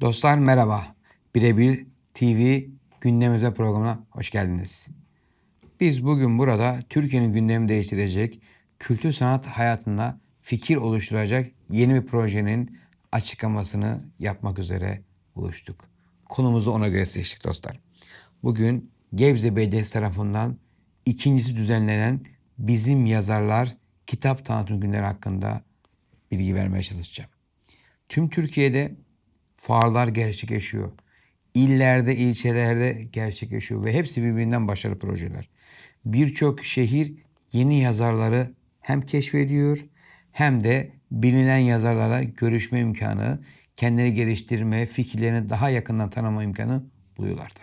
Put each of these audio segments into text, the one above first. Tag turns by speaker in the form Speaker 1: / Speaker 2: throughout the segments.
Speaker 1: Dostlar merhaba. Birebir TV gündem özel programına hoş geldiniz. Biz bugün burada Türkiye'nin gündemi değiştirecek, kültür sanat hayatında fikir oluşturacak yeni bir projenin açıklamasını yapmak üzere buluştuk. Konumuzu ona göre seçtik dostlar. Bugün Gebze Belediyesi tarafından ikincisi düzenlenen Bizim Yazarlar Kitap Tanıtım Günleri hakkında bilgi vermeye çalışacağım. Tüm Türkiye'de fuarlar gerçekleşiyor. İllerde, ilçelerde gerçekleşiyor ve hepsi birbirinden başarılı projeler. Birçok şehir yeni yazarları hem keşfediyor hem de bilinen yazarlarla görüşme imkanı, kendini geliştirme, fikirlerini daha yakından tanıma imkanı buluyorlardı.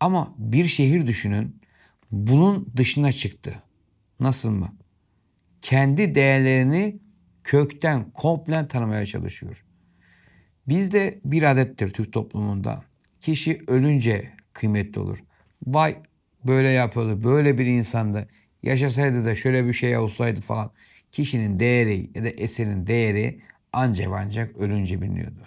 Speaker 1: Ama bir şehir düşünün bunun dışına çıktı. Nasıl mı? Kendi değerlerini kökten, komple tanımaya çalışıyor. Bizde bir adettir Türk toplumunda. Kişi ölünce kıymetli olur. Vay böyle yapıyordu, böyle bir insandı. Yaşasaydı da şöyle bir şey olsaydı falan. Kişinin değeri ya da eserin değeri ancak ancak ölünce biliniyordu.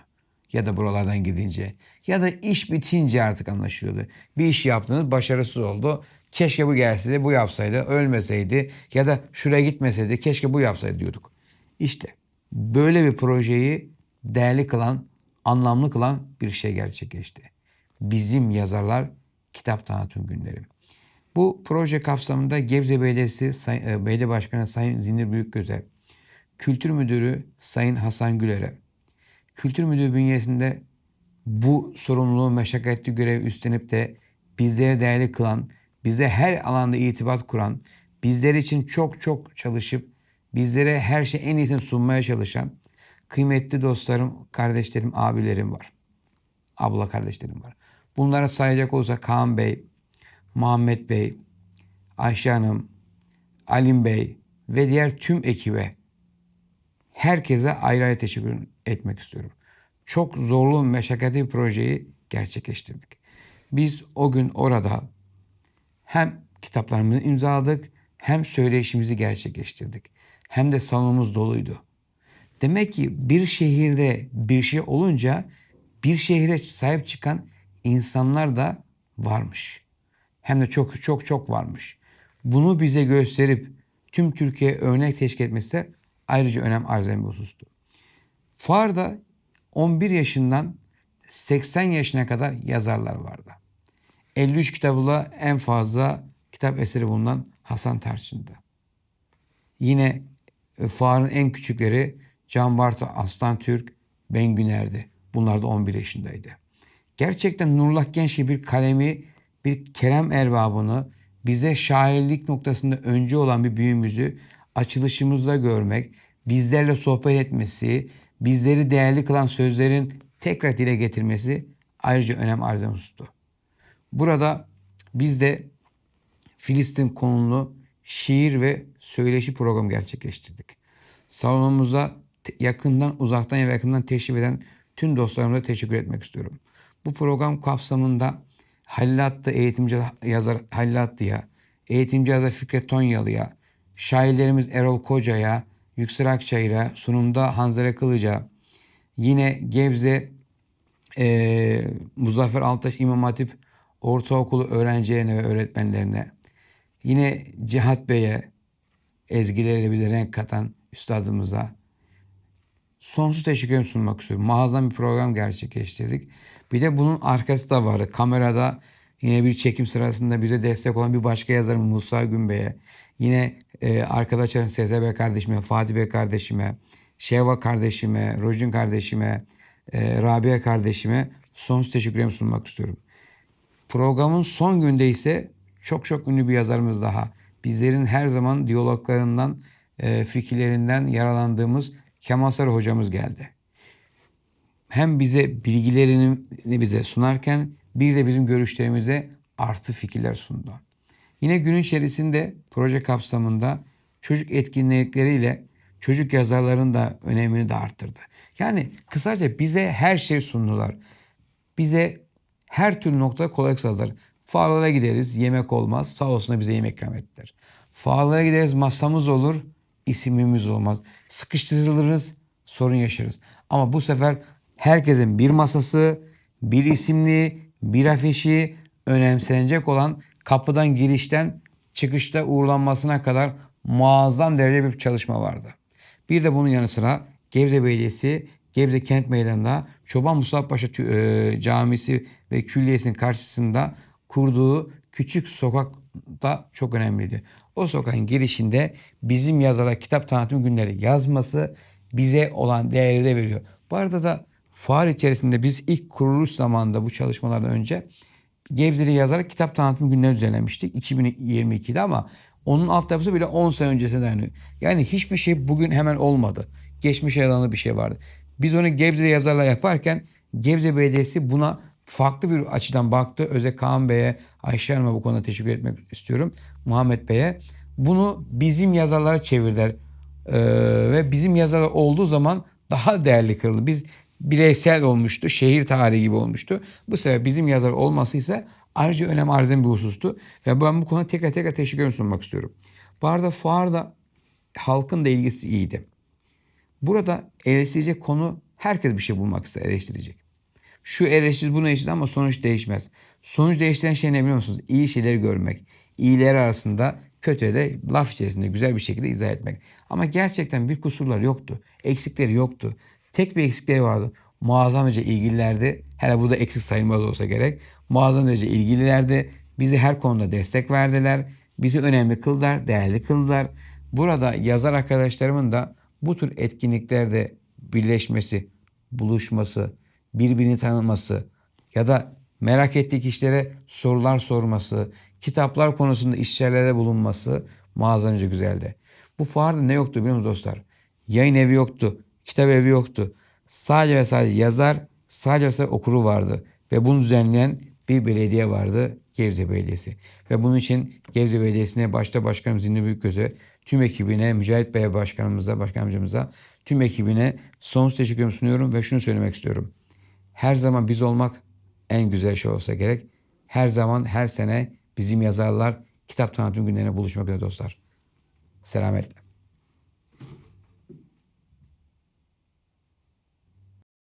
Speaker 1: Ya da buralardan gidince. Ya da iş bitince artık anlaşılıyordu. Bir iş yaptınız başarısız oldu. Keşke bu gelseydi, bu yapsaydı, ölmeseydi ya da şuraya gitmeseydi, keşke bu yapsaydı diyorduk. İşte böyle bir projeyi değerli kılan, anlamlı kılan bir şey gerçekleşti. Bizim yazarlar kitap tanıtım günleri. Bu proje kapsamında Gebze Belediyesi Say- e, Belediye Başkanı Sayın Zinir Büyükgöze, Kültür Müdürü Sayın Hasan Güler'e, Kültür Müdürü bünyesinde bu sorumluluğu meşakkatli görev üstlenip de bizleri değerli kılan, bize her alanda irtibat kuran, bizler için çok çok çalışıp bizlere her şey en iyisini sunmaya çalışan kıymetli dostlarım, kardeşlerim, abilerim var. Abla kardeşlerim var. Bunlara sayacak olursa Kaan Bey, Muhammed Bey, Ayşe Hanım, Alim Bey ve diğer tüm ekibe herkese ayrı ayrı teşekkür etmek istiyorum. Çok zorlu, meşakkatli bir projeyi gerçekleştirdik. Biz o gün orada hem kitaplarımızı imzaladık hem söyleyişimizi gerçekleştirdik. Hem de salonumuz doluydu. Demek ki bir şehirde bir şey olunca bir şehre sahip çıkan insanlar da varmış. Hem de çok çok çok varmış. Bunu bize gösterip tüm Türkiye örnek teşkil etmesi de ayrıca önem arz eden bir husustu. Fuarda 11 yaşından 80 yaşına kadar yazarlar vardı. 53 kitabıyla en fazla kitap eseri bulunan Hasan Tarçın'dı. Yine fuarın en küçükleri Can Bartu Aslan Türk, Ben Güner'di. Bunlar da 11 yaşındaydı. Gerçekten Nurullah Genç gibi bir kalemi, bir kerem erbabını bize şairlik noktasında önce olan bir büyüğümüzü açılışımızda görmek, bizlerle sohbet etmesi, bizleri değerli kılan sözlerin tekrar dile getirmesi ayrıca önem arz husustu. Burada biz de Filistin konulu şiir ve söyleşi programı gerçekleştirdik. Salonumuza te- yakından, uzaktan ya da yakından teşrif eden tüm dostlarımıza teşekkür etmek istiyorum. Bu program kapsamında Halil Attı eğitimci yazar Halil Attı'ya, eğitimci yazar Fikret Tonyalı'ya, şairlerimiz Erol Koca'ya, Yüksel Akçayır'a, sunumda Hanzade Kılıç'a, yine Gebze eee Muzaffer Altaş İmam Hatip Ortaokulu öğrencilerine ve öğretmenlerine, yine Cihat Bey'e, ezgileriyle bize renk katan üstadımıza sonsuz teşekkür sunmak istiyorum. Muazzam bir program gerçekleştirdik. Bir de bunun arkası da vardı. Kamerada yine bir çekim sırasında bize destek olan bir başka yazarım Musa Günbey'e, yine e, arkadaşlarım Sezer Bey kardeşime, Fatih Bey kardeşime, Şevva kardeşime, Rojin kardeşime, e, Rabia kardeşime sonsuz teşekkürlerimi sunmak istiyorum. Programın son günde ise çok çok ünlü bir yazarımız daha. Bizlerin her zaman diyaloglarından, e, fikirlerinden yaralandığımız Kemal Sarı hocamız geldi. Hem bize bilgilerini bize sunarken bir de bizim görüşlerimize artı fikirler sundu. Yine günün içerisinde proje kapsamında çocuk etkinlikleriyle çocuk yazarların da önemini de arttırdı. Yani kısaca bize her şey sundular. Bize her türlü noktada kolaylık sağladılar. Fuarlara gideriz, yemek olmaz. Sağ olsun bize yemek ikram ettiler. Fuarlara gideriz, masamız olur, isimimiz olmaz. Sıkıştırılırız, sorun yaşarız. Ama bu sefer herkesin bir masası, bir isimli, bir afişi, önemsenecek olan kapıdan girişten çıkışta uğurlanmasına kadar muazzam derece bir çalışma vardı. Bir de bunun yanı sıra Gebze Belediyesi Gebze Kent Meydanı'nda Çoban Mustafa Paşa e, Camisi ve Külliyesi'nin karşısında kurduğu küçük sokak da çok önemliydi. O sokağın girişinde bizim yazarlar kitap tanıtım günleri yazması bize olan değeri de veriyor. Bu arada da fuar içerisinde biz ilk kuruluş zamanında bu çalışmalardan önce Gebze'li yazarak kitap tanıtım günleri düzenlemiştik 2022'de ama onun altyapısı bile 10 sene öncesine dayanıyor. Yani hiçbir şey bugün hemen olmadı. Geçmişe dayalı bir şey vardı. Biz onu Gebze'li yazarla yaparken Gebze Belediyesi buna farklı bir açıdan baktı. Özellikle Kaan Bey'e, Ayşe Hanım'a bu konuda teşekkür etmek istiyorum. Muhammed Bey'e. Bunu bizim yazarlara çevirdiler. Ee, ve bizim yazarlar olduğu zaman daha değerli kıldı. Biz bireysel olmuştu, şehir tarihi gibi olmuştu. Bu sefer bizim yazar olması ise ayrıca önem arz bir husustu. Ve ben bu konuda tekrar tekrar teşekkür sunmak istiyorum. Bu arada fuarda halkın da ilgisi iyiydi. Burada eleştirecek konu herkes bir şey bulmak ister eleştirecek. Şu eleştir bunu eleştir ama sonuç değişmez. Sonuç değiştiren şey ne biliyor musunuz? İyi şeyleri görmek. İyileri arasında kötüye de laf içerisinde güzel bir şekilde izah etmek. Ama gerçekten bir kusurlar yoktu. Eksikleri yoktu. Tek bir eksikleri vardı. Muazzam ilgililerdi. Hele bu da eksik sayılmaz olsa gerek. Muazzam ilgililerdi. Bizi her konuda destek verdiler. Bizi önemli kıldılar, değerli kıldılar. Burada yazar arkadaşlarımın da bu tür etkinliklerde birleşmesi, buluşması, birbirini tanıması ya da merak ettiği kişilere sorular sorması, kitaplar konusunda işyerlere bulunması muazzamca güzeldi. Bu fuarda ne yoktu biliyor musunuz dostlar? Yayın evi yoktu, kitap evi yoktu. Sadece ve sadece yazar, sadece ve sadece okuru vardı. Ve bunu düzenleyen bir belediye vardı, Gebze Belediyesi. Ve bunun için Gebze Belediyesi'ne başta Başkanım Zihni Büyükgöz'e, tüm ekibine, Mücahit Bey'e başkanımıza, başkanımıza, tüm ekibine sonsuz teşekkürümü sunuyorum ve şunu söylemek istiyorum. Her zaman biz olmak en güzel şey olsa gerek. Her zaman, her sene bizim yazarlar kitap tanıtım günlerine buluşmak üzere dostlar. Selametle.